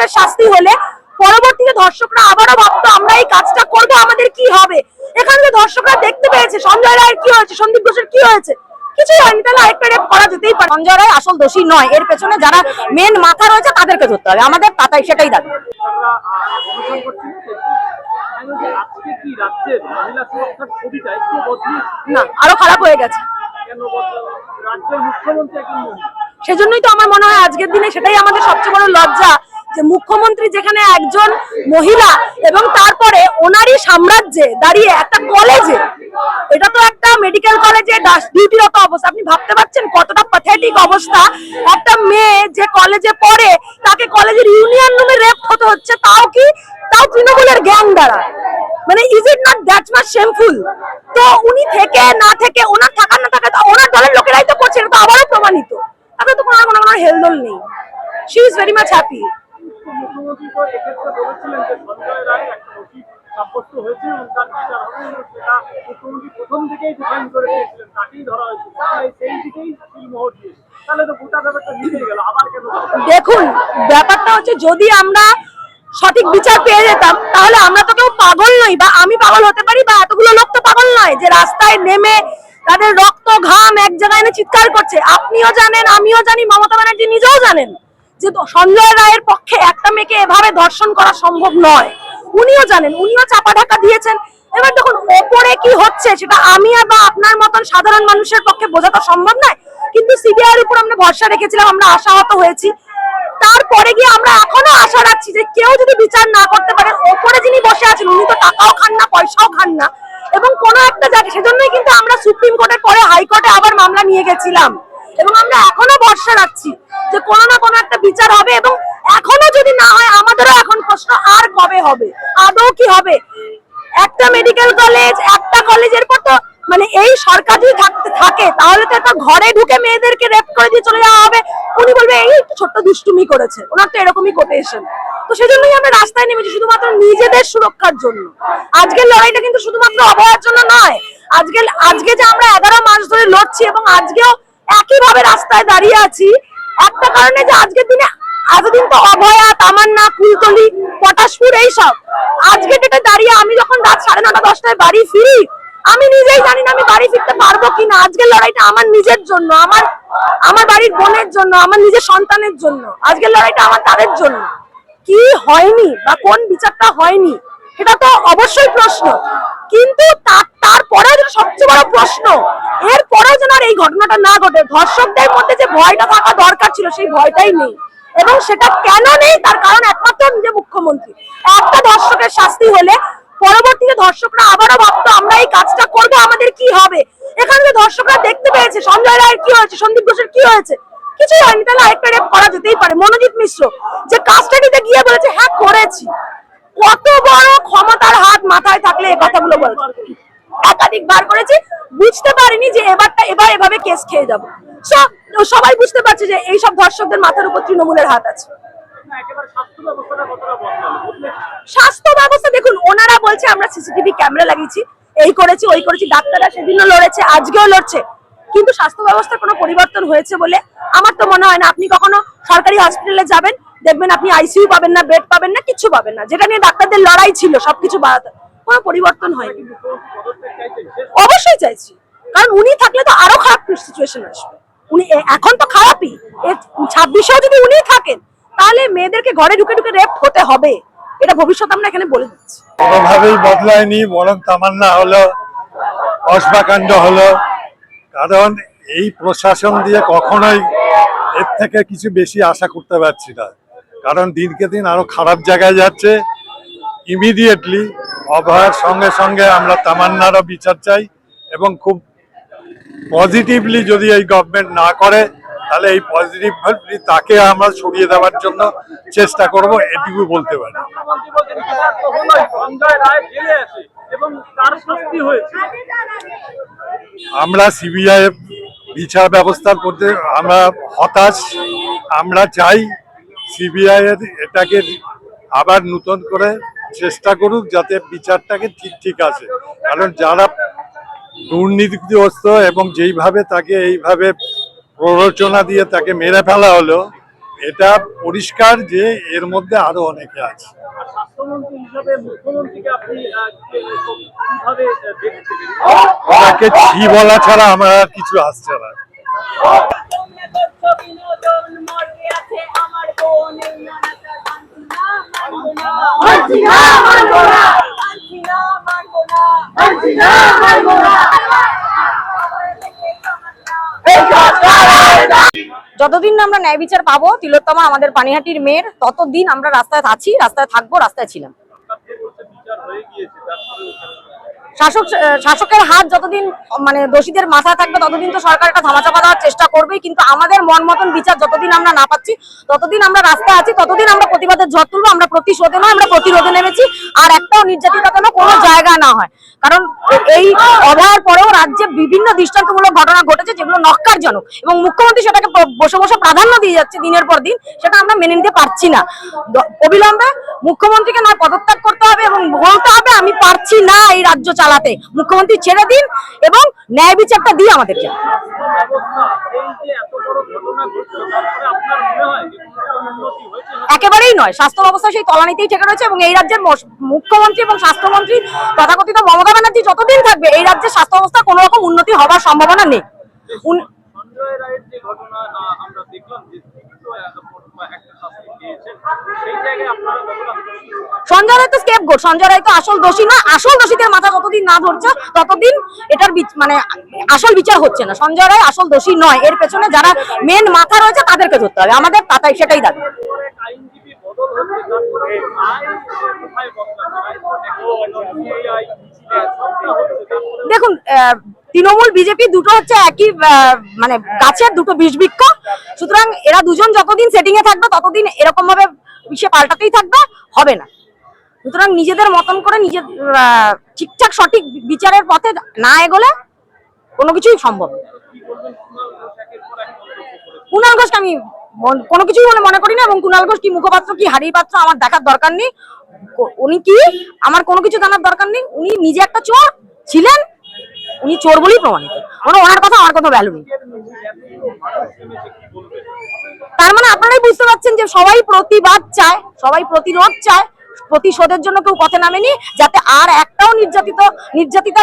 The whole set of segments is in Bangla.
ধর্ষকের শাস্তি হলে পরবর্তীতে ধর্ষকরা আবারও ভাবতো, আমরা এই কাজটা করব, আমাদের কি হবে? এখানে তো ধর্ষকরা দেখতে পেয়েছে, সঞ্জয় রায়ের কি হয়েছে, সন্দীপ ঘোষের কি হয়েছে যে সেজন্যই তো আমার মনে হয় আজকের দিনে সেটাই আমাদের সবচেয়ে বড় লজ্জা যে মুখ্যমন্ত্রী যেখানে একজন মহিলা এবং তারপরে ওনারই সাম্রাজ্যে দাঁড়িয়ে একটা কলেজে এটা তো একটা মেডিকেল কলেজে ডিউটিরত অবস্থা। আপনি ভাবতে পারছেন কতটা প্যাথেটিক অবস্থা? একটা মেয়ে যে কলেজে পড়ে, তাকে কলেজের ইউনিয়ন রুমে রেপ হতে হচ্ছে, তাও কি? তাও তৃণমূলের গ্যাং দ্বারা। মানে is it not that much shameful তো উনি থেকে না থেকে, ওনার থাকা না থাকা ওনার দলের লোকেরাই তো করছে, এটা তো আবারও প্রমাণিত। তাকে তো কোনো কোনো হেলদোল নেই। She is very much happy মুখ্যমন্ত্রী তো এক্ষেত্রে বলেছিলেন যে সঞ্জয় রায় একটা সাব্যস্ত হয়েছে এবং তার বিচার হবে এবং সেটা মুখ্যমন্ত্রী প্রথম থেকেই ডিফাইন করে দিয়েছিলেন, তাকেই ধরা হয়েছে। সেই দিকেই কেন? দেখুন, ব্যাপারটা হচ্ছে যদি আমরা সঠিক বিচার পেয়ে যেতাম, তাহলে আমরা তো কেউ পাগল নই বা আমি পাগল হতে পারি বা এতগুলো লোক তো পাগল নয় যে রাস্তায় নেমে তাদের রক্ত, ঘাম এক জায়গায় এনে চিৎকার করছে। আপনিও জানেন, আমিও জানি, মমতা ব্যানার্জি নিজেও জানেন। যে সঞ্জয় রায়ের পক্ষে একটা মেয়েকে এভাবে ধর্ষণ করা সম্ভব নয়। উনিও জানেন, উনিও চাপা ঢাকা দিয়েছেন। এবার দেখুন, ওপরে কি হচ্ছে সেটা আমি বা আপনার মতন সাধারণ মানুষের পক্ষে বোঝা তো সম্ভব নয়। কিন্তু সিবিআই এর উপর আমরা ভরসা রেখেছিলাম, আমরা আশাহত হয়েছি। তারপরে গিয়ে আমরা এখনও আশা রাখছি যে কেউ যদি বিচার না করতে পারে, ওপরে যিনি বসে আছেন, উনি তো টাকাও খান না, পয়সাও খান না। এবং কোনো একটা জায়গা সেজন্যই কিন্তু আমরা সুপ্রিম কোর্টের পরে হাইকোর্টে আবার মামলা নিয়ে গেছিলাম। এবং আমরা এখনও ভরসা রাখছি। যে কোনো না কোনো একটা বিচার হবে এবং এখনও যদি না হয়, আমাদেরও এখন প্রশ্ন, আর কবে হবে? আদৌ কি হবে? একটা মেডিকেল কলেজ একটা কলেজের পর তো মানে এই সরকার যদি থাকে। তাহলে তো একটা ঘরে ঢুকে মেয়েদেরকে রেপ করে দিয়ে চলে যাওয়া হবে। উনি বলবে, এই একটু ছোট্ট দুষ্টুমি করেছে। ওনার তো এরকমই কোটেশন তো সেজন্যই আমরা রাস্তায় নেমেছি শুধুমাত্র নিজেদের সুরক্ষার জন্য। আজকের লড়াইটা কিন্তু শুধুমাত্র অভয়ার জন্য নয়। আজকে আজকে যে আমরা এগারো মাস ধরে লড়ছি এবং আজকেও একইভাবে রাস্তায় দাঁড়িয়ে আছি একটা কারণে যে আজকের দিনে এতদিন তো অভয়া, তামান্না কুলতলি পটাশপুর, এইসব। আজকে ডেটে দাঁড়িয়ে আমি যখন রাত সাড়ে নটা, দশটায় বাড়ি ফিরি, আমি নিজেই জানি না আমি বাড়ি ফিরতে পারব কিনা। আজকের লড়াইটা আমার নিজের জন্য, আমার আমার বাড়ির বোনের জন্য, আমার নিজের সন্তানের জন্য। আজকের লড়াইটা আমার তাদের জন্য। কি হয়নি বা কোন বিচারটা হয়নি, এটা তো অবশ্যই প্রশ্ন। কিন্তু তার তারপরেও সবচেয়ে বড় প্রশ্ন এর পরেও যেন আর এই ঘটনাটা না ঘটে। ধর্ষকদের মধ্যে যে ভয়টা থাকা দরকার ছিল, সেই ভয়টাই নেই। এবং সেটা কেন নেই? তার কারণ একমাত্র নিজে মুখ্যমন্ত্রী। একটা ধর্ষকের শাস্তি হলে পরবর্তীতে ধর্ষকরা আবারও ভাবতো, আমরা এই কাজটা করব, আমাদের কি হবে? এখানে তো ধর্ষকরা দেখতে পেয়েছে, সঞ্জয় রায়ের কি হয়েছে, সন্দীপ ঘোষের কি হয়েছে, কিছুই হয়নি। তাহলে আরেকটা রেপ করা যেতেই পারে। মনোজিৎ মিশ্র যে কাজটাটিতে গিয়ে বলেছে হ্যাঁ করেছি। কত বড় ক্ষমতার হাত মাথায় থাকলে এই কথাগুলো বলছে। একাধিক বার করেছি বুঝতে পারিনি যে এবারটা এবার এভাবে কেস খেয়ে যাব। সব- সবাই বুঝতে পারছে যে এইসব ধর্ষকদের মাথার উপর তৃণমূলের হাত আছে। স্বাস্থ্য ব্যবস্থা দেখুন ওনারা বলছে আমরা সিসিটিভি ক্যামেরা লাগিয়েছি এই করেছি ওই করেছি ডাক্তাররা সেদিনও লড়েছে আজকেও লড়ছে। কিন্তু স্বাস্থ্য ব্যবস্থার কোনো পরিবর্তন হয়েছে বলে আমার তো মনে হয় না। আপনি কখনো সরকারি হসপিটালে যাবেন দেখবেন আপনি আইসিইউ পাবেন না বেড পাবেন না কিছু পাবেন না। যেটা নিয়ে ডাক্তারদের লড়াই ছিল সবকিছু বাড়াতে কোনো পরিবর্তন হয়নি। অবশ্যই চাইছি। কারণ উনি থাকলে তো আরও খারাপ সিচুয়েশন আসবে। উনি এখন তো খারাপই। এর ছাব্বিশেও যদি উনি থাকেন তাহলে মেয়েদেরকে ঘরে ঢুকে ঢুকে রেপ হতে হবে। এটা ভবিষ্যৎ আমরা এখানে বলে দিচ্ছি। কোনোভাবেই বদলায়নি বরং তামান্না হলো অশ্বাকাণ্ড হলো। কারণ এই প্রশাসন দিয়ে কখনোই এর থেকে কিছু বেশি আশা করতে পারছি না। কারণ দিনকে দিন আরও খারাপ জায়গায় যাচ্ছে। ইমিডিয়েটলি অভয়ের সঙ্গে সঙ্গে আমরা তামান্নারও বিচার চাই এবং খুব পজিটিভলি যদি এই গভর্নমেন্ট না করে তাহলে এই পজিটিভলি তাকে আমরা সরিয়ে দেওয়ার জন্য চেষ্টা করব এটুকু বলতে পারি। আমরা সিবিআই বিচার ব্যবস্থা করতে আমরা হতাশ আমরা চাই সিবিআই এটাকে আবার নতুন করে চেষ্টা করুক যাতে বিচারটাকে ঠিক ঠিক আছে। কারণ যারা দুর্নীতিগ্রস্ত এবং যেইভাবে তাকে এইভাবে প্ররোচনা দিয়ে তাকে মেরে ফেলা হলো এটা পরিষ্কার যে এর মধ্যে আরও অনেকে আছে। আর স্বাস্থ্যমন্ত্রী হিসাবে মুখ্যমন্ত্রীকে আপনি আহ, কে- কীভাবে আহ, যতদিন না আমরা ন্যায় বিচার পাবো, তিলোত্তমা আমাদের পানিহাটির মেয়ের, ততদিন আমরা রাস্তায় আছি, রাস্তায় থাকব, রাস্তায় ছিলাম। শাসক শাসকের হাত যতদিন মানে দোষীদের মাথা থাকবে, ততদিন তো সরকার একটা ধামাচাপা দেওয়ার চেষ্টা করবেই। কিন্তু আমাদের মন মতন বিচার যতদিন আমরা না পাচ্ছি, ততদিন আমরা রাস্তায় আছি, ততদিন আমরা প্রতিবাদের ঝড় তুলবো, আমরা প্রতিশোধে নয়, আমরা প্রতিরোধে নেমেছি। আর একটাও নির্যাতিত কোনো জায়গা না হয়। কারণ এই অবহার পরেও রাজ্যে বিভিন্ন দৃষ্টান্তমূলক ঘটনা ঘটেছে যেগুলো নক্কারজনক এবং মুখ্যমন্ত্রী সেটাকে বসে বসে প্রাধান্য দিয়ে যাচ্ছে দিনের পর দিন, সেটা আমরা মেনে নিতে পারছি না। অবিলম্বে মুখ্যমন্ত্রীকে নয়, পদত্যাগ করতে হবে এবং বলতে হবে, আমি পারছি না এই রাজ্য চালাতে। মুখ্যমন্ত্রী ছেড়ে দিন এবং ন্যায় বিচারটা দিই আমাদেরকে। মনে একেবারেই নয়। স্বাস্থ্য ব্যবস্থা সেই তলানিতেই ঠেকে রয়েছে এবং এই রাজ্যের মুখ্যমন্ত্রী এবং স্বাস্থ্যমন্ত্রী তথাকথিত মমতা ব্যানার্জি যতদিন থাকবে এই রাজ্যের স্বাস্থ্য ব্যবস্থা কোনো রকম উন্নতি হওয়ার সম্ভাবনা নেই। আমরা দেখলাম যে একটা শাস্তি পেয়েছেন। সেই জায়গায় আপনারা সঞ্জয় রায় তো স্কেপ গোট সঞ্জয় রায় তো আসল দোষী না। আসল দোষীদের মাথা যতদিন না ধরছে, ততদিন এটার মানে আসল বিচার হচ্ছে না। সঞ্জয় রায় আসল দোষী নয়। এর পেছনে যারা মেন মাথা রয়েছে, তাদেরকে ধরতে হবে। আমাদের তাতাই সেটাই দাবি। দেখুন তৃণমূল, বিজেপি দুটো হচ্ছে একই মানে গাছের দুটো বিষ বৃক্ষ সুতরাং এরা দুজন যতদিন সেটিং এ থাকবে, ততদিন এরকম ভাবে সে পাল্টাতেই থাকবে। হবে না। সুতরাং নিজেদের মতন করে নিজের ঠিকঠাক, সঠিক বিচারের পথে না এগোলে কোনো কিছুই সম্ভব। কুণাল ঘোষকে আমি মন- কোনো কিছুই বলে মনে করি না এবং কুণাল ঘোষ কি মুখপাত্র, কি হাড়ির পাত্র আমার দেখার দরকার নেই। উনি কি? আমার কোনো কিছু জানার দরকার নেই। উনি নিজে একটা চোর ছিলেন। উনি চোর বলেই প্রমাণিত। মানে ওনার কথা, আমার কথা ভ্যালু নেই। তার মানে আপনারাই বুঝতে পারছেন যে সবাই প্রতিবাদ চায়, সবাই প্রতিরোধ চায়। প্রতিশোধের জন্য কেউ পথে নামেনি, যাতে আর একটাও নির্যাতিত, নির্যাতিতা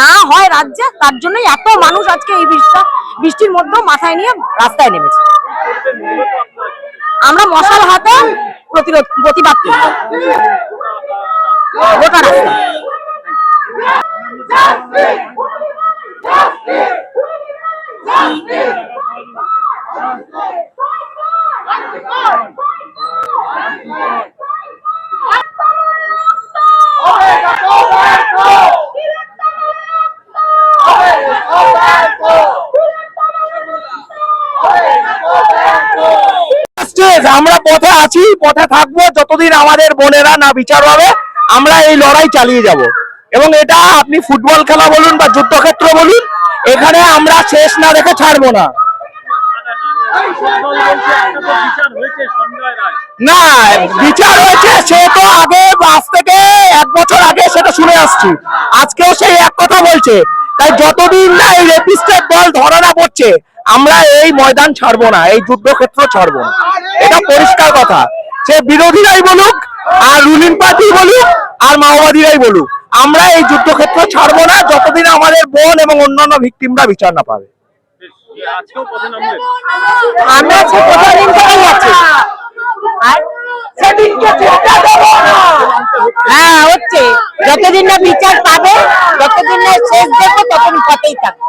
না হয় রাজ্যে, তার জন্যই এত মানুষ আজকে এই বৃষ্টি বৃষ্টির মধ্যেও মাথায় নিয়ে রাস্তায় নেমেছে। আমরা মশাল হাতে প্রতিরোধ প্রতিবাদ করি। রাস্তা। আমরা পথে আছি, পথে থাকব, যতদিন আমাদের বোনেরা না বিচার হবে, আমরা এই লড়াই চালিয়ে যাব। এবং এটা আপনি ফুটবল খেলা বলুন বা যুদ্ধক্ষেত্র বলুন, এখানে আমরা শেষ না দেখে ছাড়বো না। না, বিচার হয়েছে, সে তো আগে, আজ থেকে এক বছর আগে সেটা শুনে আসছি। আজকেও সেই এক কথা বলছে। তাই যতদিন না এই রেপিস্টের দল ধরা না পড়ছে আমরা এই ময়দান ছাড়বো না এই যুদ্ধক্ষেত্র ছাড়বো না। এটা পরিষ্কার কথা। সে বিরোধীরাই বলুক আর রুলিং পার্টি বলুক আর মাওবাদীরাই বলুক আমরা এই যুদ্ধক্ষেত্র ছাড়বো না যতদিন আমাদের বোন এবং অন্যান্য ভিকটিমরা বিচার না পাবে। আমরা হ্যাঁ হচ্ছে। যতদিন না বিচার পাবে যতদিন না শেষ দেখব ততদিন পথেই থাকবে।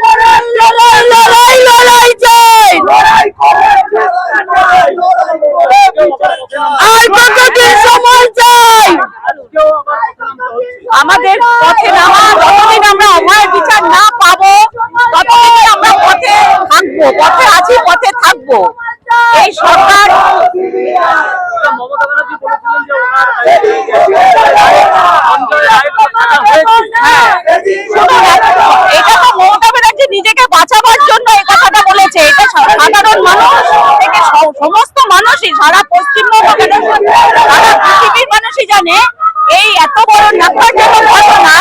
লড়াই লড়াই লড়াই চাই আর কতদিন সময় চাই আজকেও আবার পথে নামতে হচ্ছে আমাদের পথে নামা যতদিন আমরা অভয়ের বিচার না পাবো ততদিন আমরা পথে থাকব পথে আছি পথে থাকব এই সরকার মমতা ব্যানার্জি বলেছিলেন যে ওনার সঞ্জয় রায়ের কথাটা হয়েছে হ্যাঁ শুনুন, এটা তো মমতা ব্যানার্জি নিজেকে বাঁচাবার জন্য এই কথাটা বলেছে এটা সা- সাধারণ মানুষ থেকে স- সমস্ত মানুষই সারা পশ্চিমবঙ্গ কেন সারা পৃথিবীর এই এত বড় ন্যাক্কারজনক ঘটনা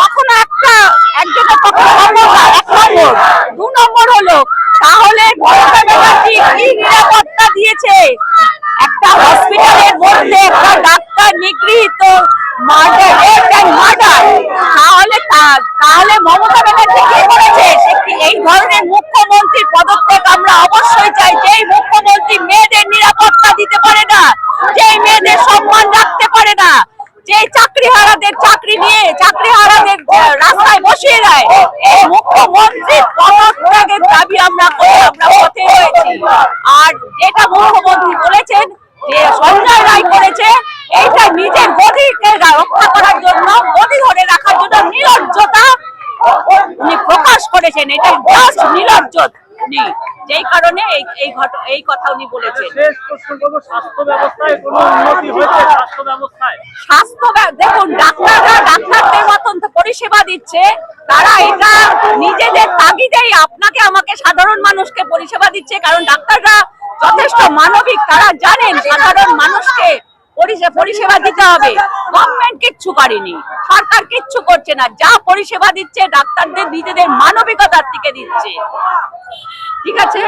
কখনো একটা একজনের পক্ষে সম্ভব না। এক নম্বর, দু নম্বর তাহলে মমতা ব্যানার্জি কি নিরাপত্তা দিয়েছে? একটা হসপিটালের মধ্যে একটা ডাক্তার নিগৃহীত মার্ডার মার্ডার। তাহলে তাহলে মমতা ব্যানার্জি কি করেছে? এই ধরনের মুখ্যমন্ত্রীর পদত্যাগ আমরা অবশ্যই চাই যেই মুখ্যমন্ত্রী মেয়েদের নিরাপত্তা দিতে পারে না যেই মেয়েদের সম্মান রাখতে পারে না যে চাকরিহারাদের চাকরি নিয়ে চাকরিহারাদের রাস্তায় বসিয়ে দেয়। মুখ্যমন্ত্রীর পদত্যাগের দাবি আমরা আমরা পথে রয়েছি। আর যেটা মুখ্যমন্ত্রী বলেছেন, যে সঞ্জয় রায় করেছে, এইটা নিজের গদিকে রক্ষা করার জন্য, গদি ধরে রাখার জন্য নির্লজ্জতা উনি প্রকাশ করেছেন। এটা জাস্ট নির্লজ্জ উনি যেই কারণে এই এই এই কথা উনি বলেছেন। করব স্বাস্থ্য ব্যবস্থায় কোনো উন্নতি হয়েছে স্বাস্থ্য ব্যবস্থায়? স্বাস্থ্য দেখুন ডাক্তাররা ডাক্তারদের মতন পরিষেবা দিচ্ছে তারা এটা নিজেদের তাগিদেই আপনাকে আমাকে সাধারণ মানুষকে পরিষেবা দিচ্ছে কারণ ডাক্তাররা যথেষ্ট মানবিক তারা জানেন সাধারণ মানুষকে পরিষে- পরিষেবা দিতে হবে। কিচ্ছু করেনি। সরকার কিচ্ছু করছে না। যা পরিষেবা দিচ্ছে, ডাক্তারদের, নিজেদের মানবিকতার থেকে দিচ্ছে। ঠিক আছে?